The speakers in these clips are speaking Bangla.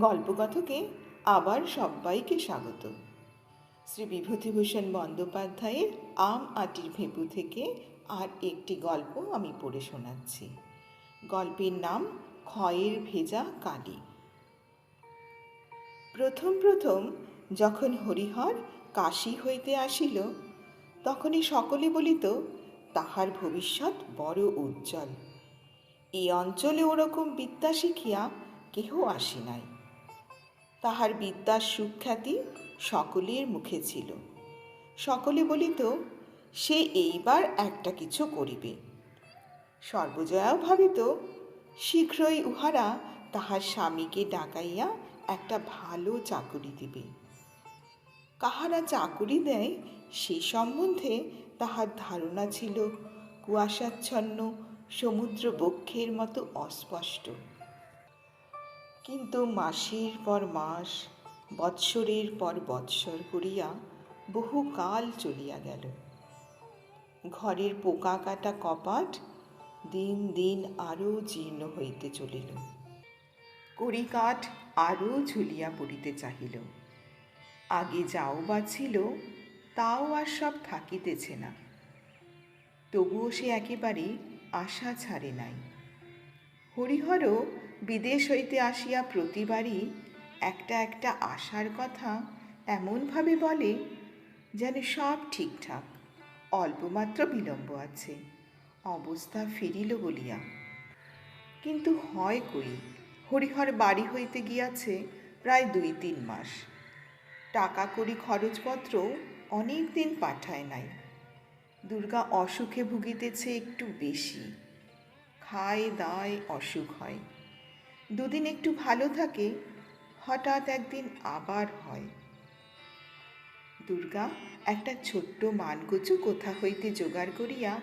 গল্পকথকে আবার সবাইকে স্বাগত। শ্রী বিভূতিভূষণ বন্দ্যোপাধ্যায়ের আম আটির ভেপু থেকে আর একটি গল্প আমি পড়ে শোনাচ্ছি। গল্পের নাম ক্ষয়ের ভেজা কালি। প্রথম প্রথম যখন হরিহর কাশী হইতে আসিল, তখনই সকলে বলিত, তাহার ভবিষ্যৎ বড় উজ্জ্বল। এই অঞ্চলে ওরকম বিদ্যা শিখিয়া কেহ আসি নাই। তাহার বিদ্যার সুখ্যাতি সকলের মুখে ছিল। সকলে বলিত, সে এইবার একটা কিছু করিবে। সর্বজয়াও ভাবিত, শীঘ্রই উহারা তাহার স্বামীকে ডাকাইয়া একটা ভালো চাকুরি দিবে। কাহারা চাকুরি দেয় সে সম্বন্ধে তাহার ধারণা ছিল, কুয়াশাচ্ছন্ন সমুদ্র বক্ষের মতো অস্পষ্ট। কিন্তু মাসের পর মাস, বৎসরের পর বৎসর করিয়া বহু কাল চলিয়া গেল। ঘরের পোকা কাটা কপাট দিন দিন আরও জীর্ণ হইতে চলিল। কড়িকাঠ আরও ঝুলিয়া পড়িতে চাহিল। আগে যাও বা ছিল, তাও আর সব থাকিতেছে না। তবুও সে একেবারে আশা ছাড়ে নাই। হরিহরও বিদেশ হইতে আসিয়া প্রতিবারই একটা একটা আশার কথা এমনভাবে বলে যেন সব ঠিকঠাক, অল্পমাত্র বিলম্ব আছে, অবস্থা ফিরিল বলিয়া। কিন্তু হয় কই, হরিহর বাড়ি হইতে গিয়াছে প্রায় দুই তিন মাস। টাকা করি খরচপত্র অনেক দিন পাঠায় নাই। দুর্গা অসুখে ভুগিতেছে একটু বেশি। খায় দায় অসুখ হয়। দুদিন একটু ভালো থাকে, হঠাৎ একদিন আবার হয়। দুর্গা, একটা ছোট্ট মানকচু কোথা হইতে জোগাড় করিয়া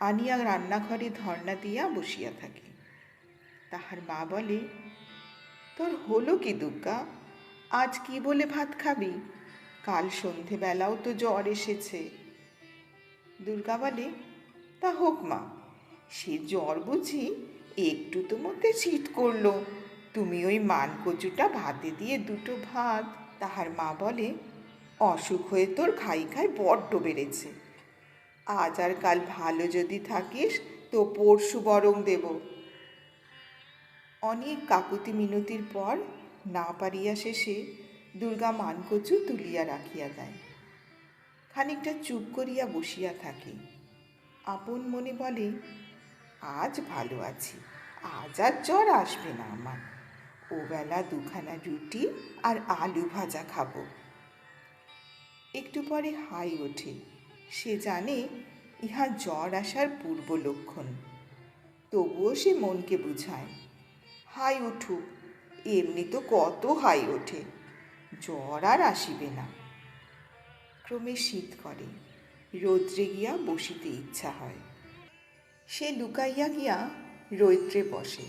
আনিয়া রান্নাঘরে ধর্ণা দিয়া বসিয়া থাকে। তাহার মা বলে, তোর হলো কি দুর্গা? আজ কি বলে ভাত খাবি? কাল সন্ধেবেলাও তো জ্বর এসেছে। দুর্গা বলে, তা হোক মা, সে জ্বর বুঝি একটু তো মধ্যে শীত করল। তুমি ওই মান কচুটা ভাতে দিয়ে দুটো ভাত। তাহার মা বলে, অসুখ হয়ে তোর খাই খাই বড্ড বেড়েছে। আজ আর কাল ভালো যদি থাকিস, তো পরশু বরং দেব। অনেক কাকুতি মিনতির পর না পারিয়া শেষে দুর্গা মানকচু তুলিয়া রাখিয়া দেয়। খানিকটা চুপ করিয়া বসিয়া থাকে। আপন মনে বলে আজ ভালো আছি। আজ আর জ্বর আসবে না আমার। ওবেলা দুখানা রুটি আর আলু ভাজা খাব। একটু পরে হাই ওঠে। সে জানে ইহা জ্বর আসার পূর্ব লক্ষণ। তবুও সে মনকে বুঝায়। হাই উঠুক, এমনি তো কত হাই ওঠে। জ্বর আর আসিবে না। ক্রমে শীত করে। রৌদ্রে গিয়া বসিতে ইচ্ছা হয়। সে লুকাইয়া গিয়া রৌদ্রে বসে।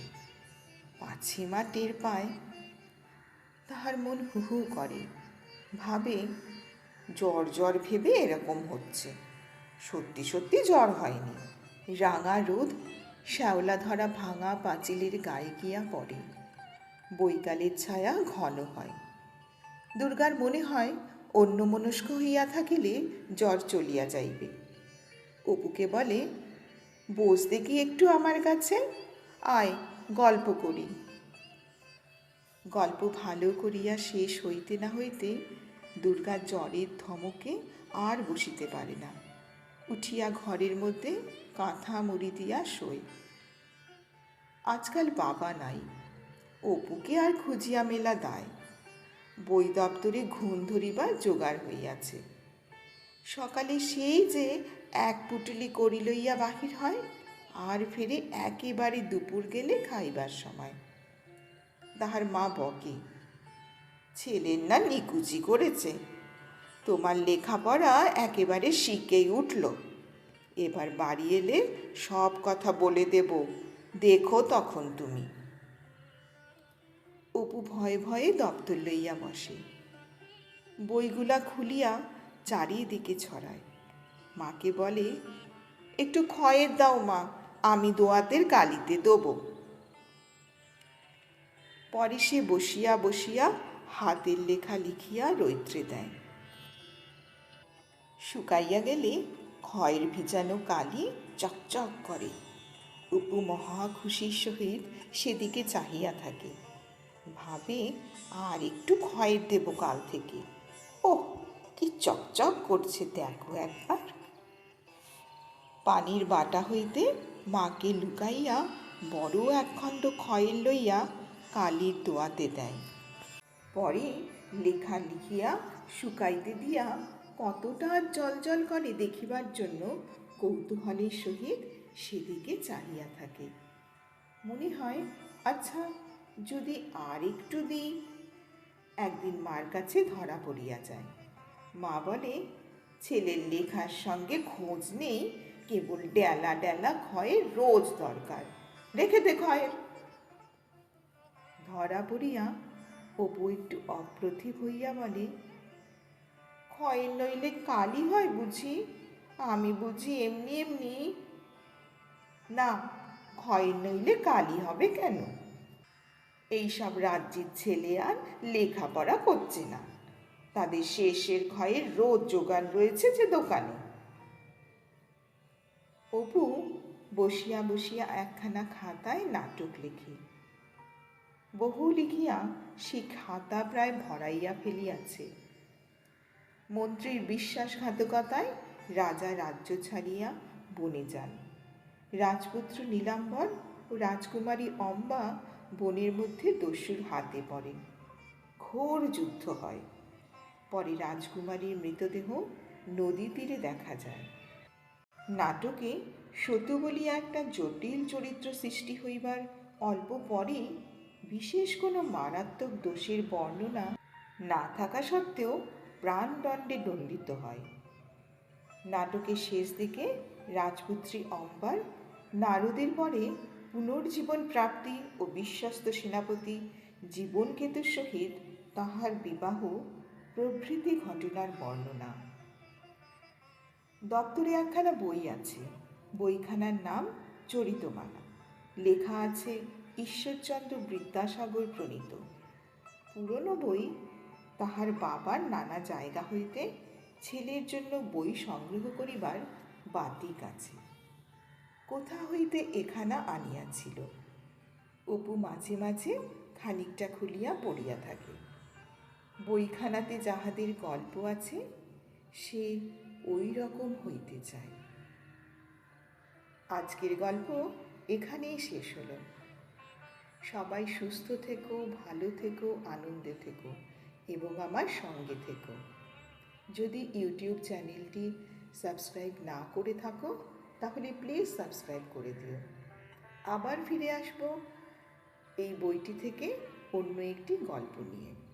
পাছিমা টের পায়, তাহার মন হু হু করে। ভাবে, জ্বর জ্বর ভেবে এরকম হচ্ছে। সত্যি সত্যি জ্বর হয়নি। রাঙা রোদ শ্যাওলা ধরা ভাঙা পাঁচিলের গায়ে গিয়া পড়ে। বৈকালের ছায়া ঘন হয়। দুর্গার মনে হয় অন্য মনস্ক হইয়া থাকিলে জ্বর চলিয়া যাইবে। অপুকে বলে বসতে কি একটু আমার কাছে আয়, গল্প করি। গল্প ভালো করিয়া শেষ হইতে না হইতে দুর্গা জ্বরের ধমকে আর বসিতে পারে না। উঠিয়া ঘরের মধ্যে কাঁথা মুড়ি দিয়া শোয়। আজকাল বাবা নাই, অপুকে আর খুঁজিয়া মেলা দায়। বই দপ্তরে ঘুণ ধরিবার জোগাড় হইয়াছে। সকালে সেই যে এক পুটুলি করি লইয়া বাহির হয়, আর ফিরে একেবারে দুপুর গেলে খাইবার সময়। তাহার মা বকে, ছেলের না নিকুচি করেছে। তোমার লেখাপড়া একেবারে শিখেই উঠল। এবার বাড়ি এলে সব কথা বলে দেব। দেখো তখন তুমি। অপু ভয়ে ভয়ে দপ্তর লইয়া বসে। বইগুলা খুলিয়া চারিদিকে ছড়ায়। মাকে বলে, একটু ক্ষয়ের দাও মা, আমি দোয়াতের কালিতে দেবো। পরে সে বসিয়া বসিয়া হাতের লেখা লিখিয়া রৌদ্রে দেয়। শুকাইয়া গেলে খয়ের ভিজানো কালি চকচক করে। অপু মহা খুশির সহিত সেদিকে চাহিয়া থাকে। ভাবে, আর একটু খয়ের দেব কাল থেকে। ওহ, কি চকচক করছে, দেখো একবার। পানির বাটা হইতে মাকে লুকাইয়া বড় একখণ্ড খয়ের লইয়া কালির দোয়াতে দেয়। পরে লেখা লিখিয়া শুকাইতে দিয়া কতটা জল জল করে দেখিবার জন্য কৌতূহলের সহিত সেদিকে চাহিয়া থাকে। মনে হয় আচ্ছা যদি আর একটু দিই? একদিন মার কাছে ধরা পড়িয়া যায়। মা বলে, ছেলের লেখার সঙ্গে খোঁজ নেই কেবল ডেলা ডেলা খয়ের রোজ দরকার। রেখে দে খয়ের ধরা পড়িয়া অপু একটু অপ্রতিভ হইয়া বলে খয়ের নইলে কালি হয় বুঝি? আমি বুঝি এমনি এমনি? না খয়ের নইলে কালি হবে কেন? এইসব রাজ্যের ছেলে আর লেখাপড়া করছে না। তাদের শেষের খয়ের রোজ যোগান রয়েছে যে দোকানে। অপু বসিয়া বসিয়া একখানা খাতায় নাটক লিখি। বহু লিখিয়া সে খাতা প্রায় ভরাইয়া ফেলিয়াছে। মন্ত্রীর বিশ্বাসঘাতকতায় রাজা রাজ্য ছাড়িয়া বনে যান। রাজপুত্র নীলাম্বর ও রাজকুমারী অম্বা বনের মধ্যে দস্যুর হাতে পড়েন ঘোর যুদ্ধ হয়। পরে রাজকুমারীর মৃতদেহ নদী তীরে দেখা যায়। নাটকে সতু বলিয়া একটা জটিল চরিত্র সৃষ্টি হইবার অল্প পরেই বিশেষ কোনো মারাত্মক দোষের বর্ণনা না থাকা সত্ত্বেও প্রাণদণ্ডে দণ্ডিত হয়। নাটকের শেষ দিকে রাজপুত্রী অম্বার নারদের পরে পুনর্জীবন প্রাপ্তি ও বিশ্বস্ত সেনাপতি জীবনকেতুর সহিত তাহার বিবাহ প্রভৃতি ঘটনার বর্ণনা। দপ্তরে একখানা বই আছে। বইখানার নাম চরিতমালা। লেখা আছে ঈশ্বরচন্দ্র বিদ্যাসাগর প্রণীত। পুরনো বই তাহার বাবার নানা জায়গা হইতে ছেলের জন্য বই সংগ্রহ করিবার বাতিক আছে। কোথা হইতে এখানা আনিয়াছিল? অপু মাঝে মাঝে খানিকটা খুলিয়া পড়িয়া থাকে। বইখানাতে যাহাদের গল্প আছে, সে ওই রকম হইতে চায় আজকের গল্প এখানেই শেষ হলো। সবাই সুস্থ থেকো, ভালো থেকো, আনন্দে থেকো এবং আমার সঙ্গে থেকো। যদি ইউটিউব চ্যানেলটি সাবস্ক্রাইব না করে থাকো, তাহলে প্লিজ সাবস্ক্রাইব করে দিও। আবার ফিরে আসব এই বইটি থেকে অন্য একটি গল্প নিয়ে।